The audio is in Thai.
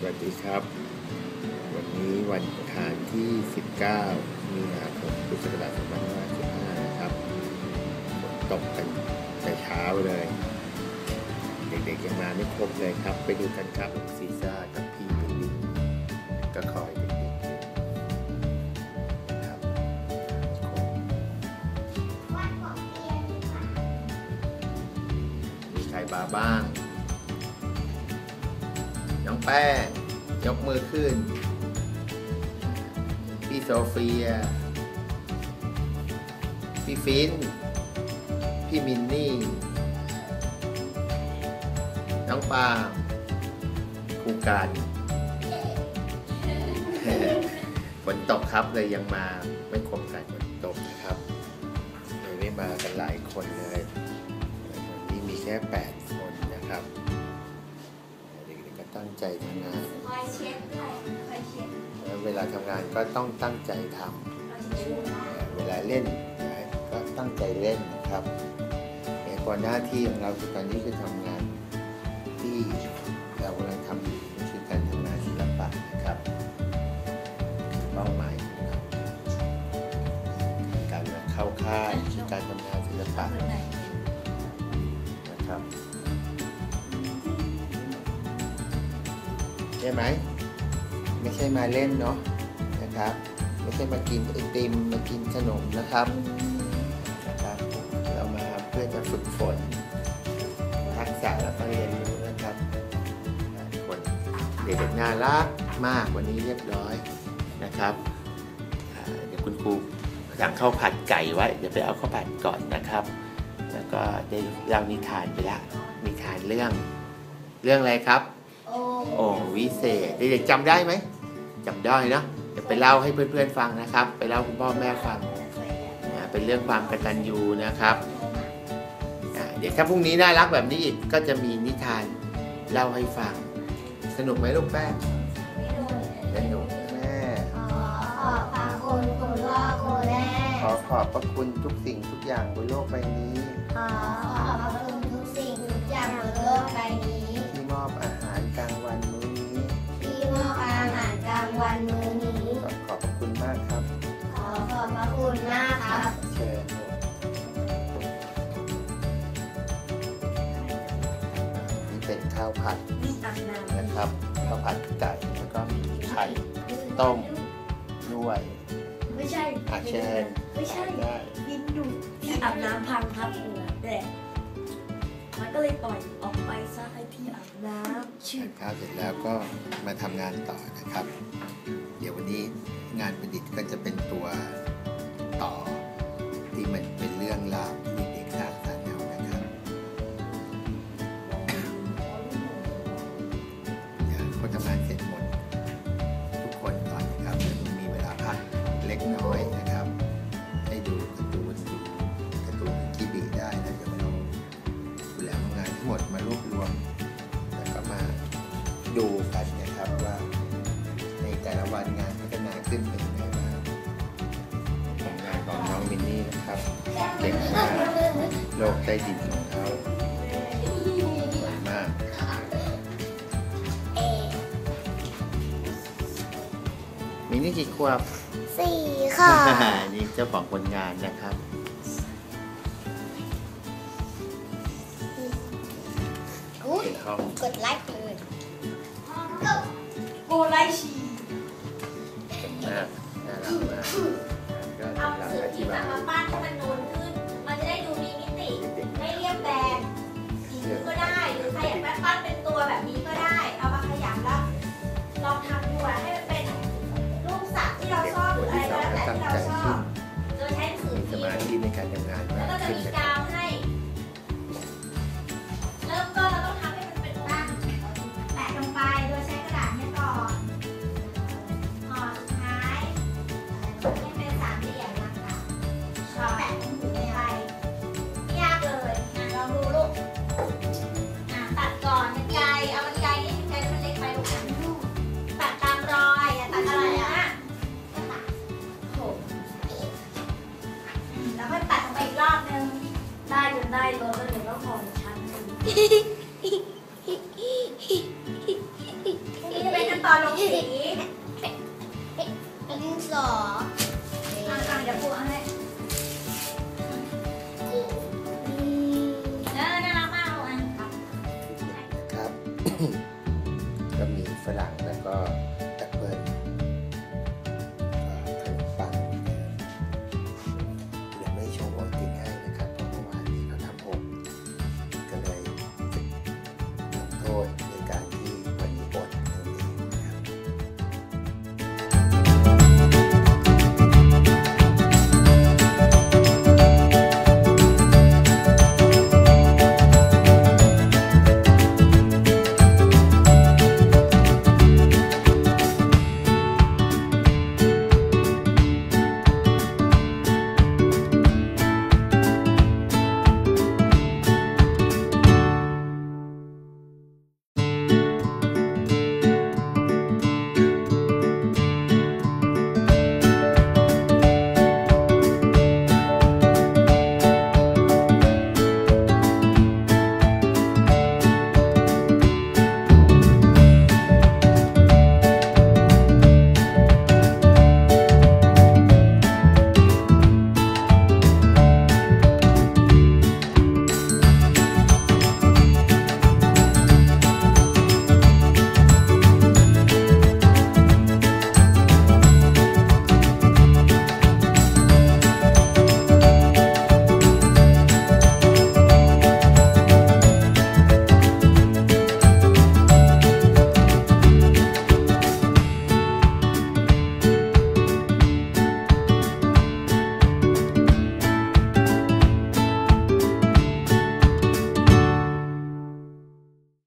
สวัสดีครับ วันนี้วันอังคารที่ 19 มีนาคมพุทธศักราช2565นะครับฝนตกกันแต่เช้าเลย เด็กๆยังมาไม่ครบเลยครับ ไปดูกันครับซีซ่ากับพี่มิลินก็คอยเด็กๆอยู่นะครับมีใครมาบ้าง น้องแป้งยกมือขึ้น พี่โซเฟีย พี่ฟิน พี่มินนี่ น้องปามครูการฝนตกครับเลยยังมาไม่ครบกันฝนตกนะครับเลยไม่มากันหลายคนเลย วันนี้มีแค่แปดคนนะครับ ตั้งใจทำงานคอยเช็ดด้วยคอยเช็ดแล้วเวลาทำงานก็ต้องตั้งใจทคอยเช็ดำเวลาเล่นก็ตั้งใจเล่นนะครับแต่ก่อนหน้าที่ของเราคือตอนนี้คือทำงานที่เรากำลังทำอยู่ก็คือการทำงานศิลปะนะครับเป้าหมายของเราการเข้าค่ายคือการทำงานศิลปะ คนไหน ใช่ไหมไม่ใช่มาเล่นเนาะนะครับ ไม่ใช่มากินไอติมมากินขนมนะครับนะครับเรามาเพื่อจะฝึกฝน ทักษะและก็เรียนรู้นะครับคนเด็กๆน่ารักมากวันนี้เรียบร้อยนะครับเดี๋ยวคุณครูสั่งข้าวผัดไก่ไว้เดี๋ยวไปเอาข้าวผัดก่อนนะครับ แล้วก็ได้เล่านิทานไปละนิทานเรื่องเรื่องอะไรครับ โอ้โอ้วิเศษเด็กๆจำได้ไหมจำได้เนาะเดี๋ยวไปเล่าให้เพื่อนๆฟังนะครับ ไปเล่าคุณพ่อแม่ฟังนะเป็นเรื่องความกตัญญูนะครับอ่าเดี๋ยวถ้าพรุ่งนี้น่ารักแบบนี้อีกก็จะมีนิทานเล่าให้ฟัง สนุกไหมลูกแป้งสนุกแม่ขอบพระคุณคุณพ่อคุณแม่ขอขอบพระคุณทุกสิ่งทุกอย่างบนโลกใบนี้ ขอ ข้าวผัดนี่ตักน้ำนะครับข้าวผัดไก่แล้วก็มีไข่ต้มด้วยไม่ใช่อาเชิญไม่ใช่ได้ดินดูที่อาบน้ำพังครับแต่มันก็เลยปล่อยออกไปซะให้ที่อาบน้ำชื่ทานข้าวเสร็จแล้วก็มาทำงานต่อนะครับ เดี๋ยววันนี้ ดูกันนะครับว่า ในแต่ละวันงานพัฒนาขึ้นเป็นยังไงบ้างผลงานของน้องมินนี่นะครับเก่งมากโลกใต้ดินของเขาสวยมากมินนี่กี่ขวบสี่ค่ะนี่เจ้าของผลงานนะครับกูดเป็นห้องกดไลค์เลยโก ไลค์ชีเก่งมากน่ารักมากก็เอากำลังสื่ออธิที่บาจะยมาปั้นให้มันนูนขึ้น มันจะได้ดูมีมิติ ไม่เรียบแบนสีมือก็ได้ หรือใครอยากปั้นเป็นตัวแบบนี้ก็ได้ เอามาขยำแล้ว ลองทำดูอะให้มันเป็นรูปสัตว์ที่เราชอบหรืออะไรก็แล้วแต่ที่เราชอบ โดยใช้หนังสือมีสพิมมาพ์ธิในการทำงานแล้วมากก็จะขึ้นมีนะคการับวให้ ให้เป็นสามเหลี่ยมนะคะก็แปะตรงหูไปไม่ยากเลยอะลองดูลูกอะตัดก่อนกันไกรเอากันไกรนี่กันไกรมันเล็กไปลูกอะตัดตามรอยอะตัดอะไรอะโอ้โหแล้วก็ตัดลงไปอีกรอบนึงได้จนได้รถแล้วเดี๋ยวก็ขอชั้นหนึ่งนี่จะเป็นขดิน ก็มีฝรั่งแล้วก็